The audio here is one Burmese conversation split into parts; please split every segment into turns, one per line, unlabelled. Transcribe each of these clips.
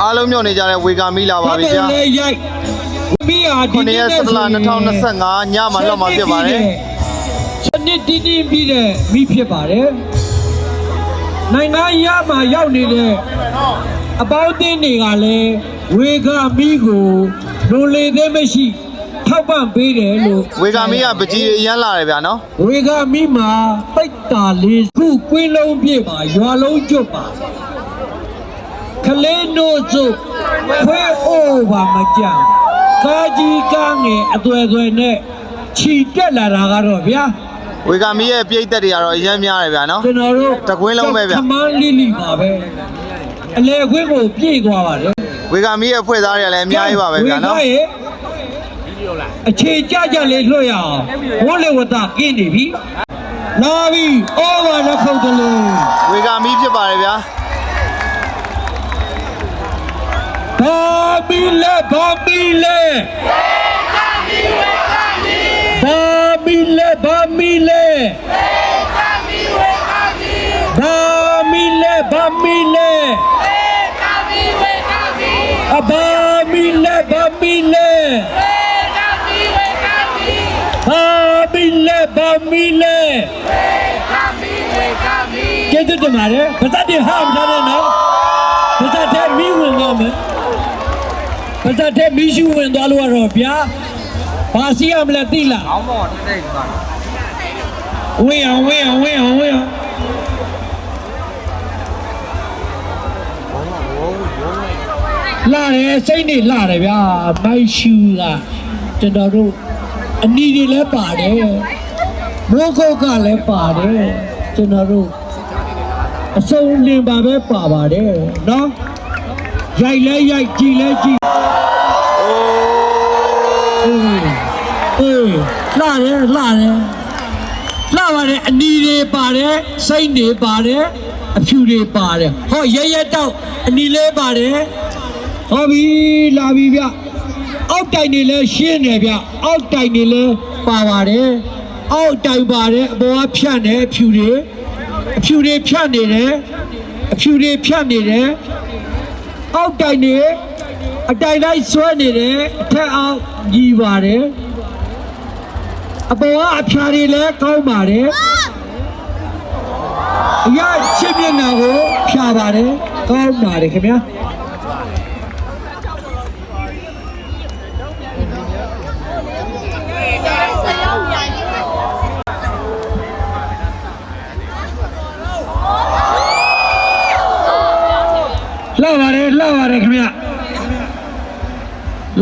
အားလုံးမျှော်နေကြတဲ့ဝေကာမီလာပါပြီဗျာ
လေရိုက်မိဟာဒီ
ခုနှစ်ရက်စပလာ2025ညမှာလောက်မှာဖြစ်ပါတယ်
စနစ်တင်းတင်းပြီးတဲ့မိဖြစ်ပါတယ်နိုင်ငံရမှာရောက်နေတဲ့အပေါင်းအသင်းတွေကလည်းဝေကမိကိုလိုလေသေးမရှိထောက်ပံ့ပေးတယ်လို့
ဝေကာမီကပကြီးအရန်လာတယ်ဗျာနော်
ဝေကမိမှာပိတ်တာလေးခုကွင်းလုံးပြည့်ပါရွာလုံးကျွတ်ပါ ကလေးနို့စုခွဲအိုးပါမကြံကာကြီးကားငယ်အသွယ်သွယ်နဲ့ခြီတက်လာတာကတော့ဗျာ
ဝေကာမီရဲ့ပြိတ်သက်တွေကတော့အရန်များတယ်ဗျာနော်
ကျွန်တော်တို့
တကွင်းလုံးပဲဗျ
ခမန်းလိလိပါပဲအလေခွင်းကိုပြည့်သွားပါတယ်
ဝေကာမီရဲ့ဖွဲ့သားတွေကလည်းအများကြီးပါပဲဗျာနော်
ဝေကရဲ့အခြေကြကြလေးလွှတ်ရအောင်ဝတ်လေဝတာကင်းနေပြီလာပြီဩဘာလက်ခုပ်တလို့
ဝေကာမီဖြစ်ပါတယ်ဗျာ
ဘာမီလဲဘာမီလဲဘာမီလဲဘာမီလဲဘာမီလဲဘာမီလဲအဘာမီလဲ တင်ပါတယ်ဘာသာတင်ဟာမထားနဲ့နော်ဘာသာတဲ့မိဝင်သွားမယ်ပဇတ်တဲ့မီးရှူဝင်သွားလို့ရတော့ဗျာဘာစီရမလဲသိလားအောင်းမော်တဲ့တဲ့ဝင်းအောင်ဝင်းအောင်ဝင်းအောင်ဝင်းအောင်လာတယ်စိတ်နေလာတယ်ဗျာမိုက်ရှူကကျွန်တော်တို့အနီတွေလည်းပါတယ်မိုးကုတ်ကလည်းပါတယ်ကျွန်တော်တို့အစုံလင်ပါပဲပါပါတယ်နော်ရိုက်လဲရိုက်ကြည်လဲကြည် လှတယ်လှတယ်လှပါတယ်အနီတွေပါတယ်စိတ်တွေပါတယ်အဖြူတွေပါတယ်ဟောရဲရဲတောက်အနီလေးပါတယ်ဟောပြီလာပြီဗျအောက်တိုင်တွေလည်းရှင်းတယ်ဗျအောက်တိုင်တွေလည်းပါပါတယ်အောက်တိုင်ပါတယ်အပေါ်ကဖြတ်တယ်အဖြူတွေအဖြူတွေဖြတ်နေတယ်အဖြူတွေဖြတ်နေတယ်အောက်တိုင်နေအတိုင်တိုင်းဆွဲနေတယ်အထက်အောက်ကြီးပါတယ် အပေါ်ကအဖျားတွေလည်းကောင်းပါတယ်အရာချစ်မျက်နှာကိုဖြာပါတယ်ကောင်းပါတယ်ခင်ဗျာလှပါတယ်လှပါတယ်ခင်ဗျာ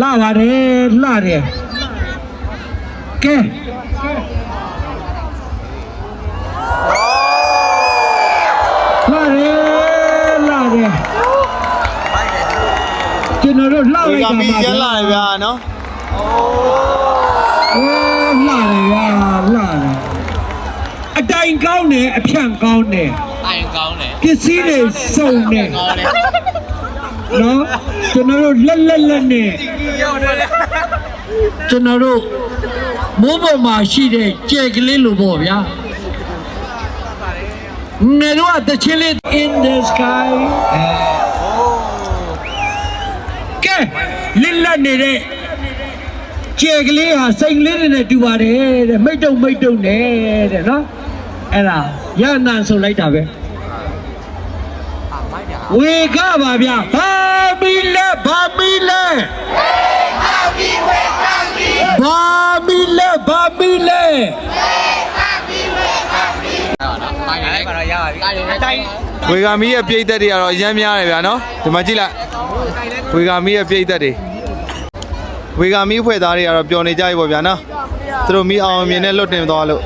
လှပါတယ်လှတယ် ကဲလှတယ်လှတယ်ကျွန်တော်တို့လှ
ဝေ
လိုက်
ကာ
တာ
မီ
ပါ
ရန်လာတယ်ဗျာနော်
အိုးလှတယ်ဗျာလှတယ်အတိုင်ကောင်းတယ်အဖြန့်ကောင်းတယ်
တိုင်ကောင်းတယ်
ပစ္စည်းတွေစုံတယ်
ကောင်းတယ်
နော်ကျွန်တော်တို့လက်လက်လက်နဲ့
ရောက်တယ်လေ
ကျွန်တော်တို့ မိုးပေါ်မှာရှိတဲ့ကြဲကလေးလိုပေါ့ဗျာငယ်တော့တချင်းလေး in the sky ကဲလစ်လက်နေတဲ့ကြဲကလေးဟာစိတ်လေးတွေနဲ့တူပါတယ်တဲ့မိတ်တုံမိတ်တုံနဲ့တဲ့နော်အဲ့ဒါရဟနာဆိုလိုက်တာပဲဝေကပါဗျာဘာမီလဲဘာမီလဲဘာမီလဲ ဘာမီလဲ
တိုင်တယ်ကတော့ရပါပြီတိုင်
ဝေကာမီရဲ့ပြိတ်သက်တွေကတော့အရန်များတယ်ဗျာနော်ဒီမှာကြည့်လိုက်ဝေကာမီရဲ့ပြိတ်သက်တွေဝေကာမီဖွဲ့သားတွေကတော့ပျော်နေကြပြီပေါ့ဗျာနော်သူတို့မီအောင်အမြင်နဲ့လွတ်တင်သွားလို့